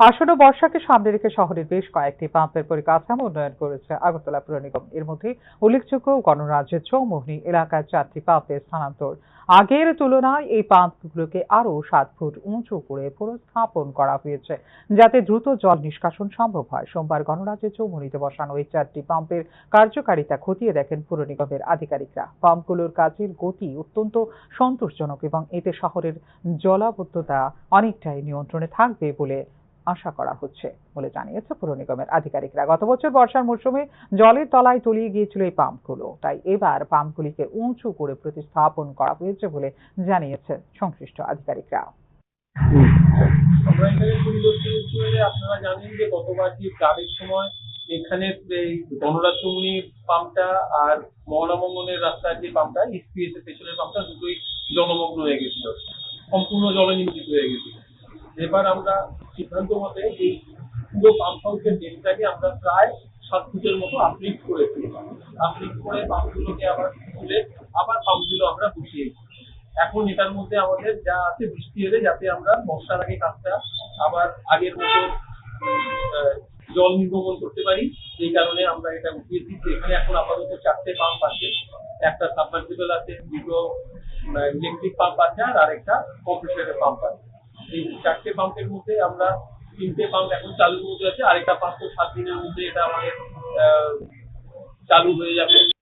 আসন্ন বর্ষাকে সামনে রেখে শহরের বেশ কয়েকটি পাম্পের পরিকাঠামো উন্নয়ন করেছে আগরতলা পুর নিগম। এর মধ্যে উল্লেখযোগ্য গণরাজ্যের চৌমোহনী এলাকার চারটি পাম্পের স্থানান্তর। আগের তুলনায় এই পাম্পগুলোকে আরও সাত ফুট উঁচু করে পুনঃস্থাপন করা হয়েছে, যাতে দ্রুত জল নিষ্কাশন সম্ভব হয়। সোমবার গণরাজ্যের চৌমুহনীতে বসানো এই চারটি পাম্পের কার্যকারিতা খতিয়ে দেখেন পুর নিগমের আধিকারিকরা। পাম্পগুলোর কাজের গতি অত্যন্ত সন্তোষজনক এবং এতে শহরের জলাবদ্ধতা অনেকটাই নিয়ন্ত্রণে থাকবে বলে আশা করা হচ্ছে বলে জানিয়েছে পুর নিগমের আধিকারিকরা। গত বছর বর্ষার মৌসুমে জলের তলায় তলিয়ে গিয়েছিল এই পাম্পগুলো। তাই এবার পাম্পগুলিকে উঁচু করে প্রতিস্থাপন করা হয়েছে বলে জানিয়েছে সংশ্লিষ্ট আধিকারিকরা। আপনারা জানেন যে গতবার যে সময় এখানে এই গণরাজ্যমণি পাম্পটা আর মহানমঙ্গনের রাস্তার যে পাম্পটা ইসপিএস পেছনের পাম্পটা দুটোই জলমগ্ন হয়ে গেছিল। সম্পূর্ণ জলে হয়ে গেছিল। এবার আমরা সিদ্ধান্ত মতে এই পুরো পাম্প হাউসের ডেমটাকে আমরা প্রায় সাত ফুটের মতো আপলিফ্ট করেছি আপলিফ্ট করে পাম্পগুলোকে আবার তুলে আবার পাম্পগুলো আমরা বসিয়েছি এখন এটার মধ্যে আমাদের যা আছে বৃষ্টি এলে যাতে আমরা বর্ষার আগে কাজটা আবার আগের মতো জল নির্গমন করতে পারি এই কারণে আমরা এটা উঠিয়েছি যে এখানে এখন আপাতত চারটে পাম্প আছে। একটা সাবমার্সিবল আছে, দুটো ইলেকট্রিক পাম্প আছে আর আরেকটা কম্প্রেসারের পাম্প আছে। এই চারটে পাম্পের মধ্যে আমরা তিনটে পাম্প এখন চালুর মধ্যে আছে আরেকটা পাম্প তো সাত দিনের মধ্যে এটা আমাদের চালু হয়ে যাবে।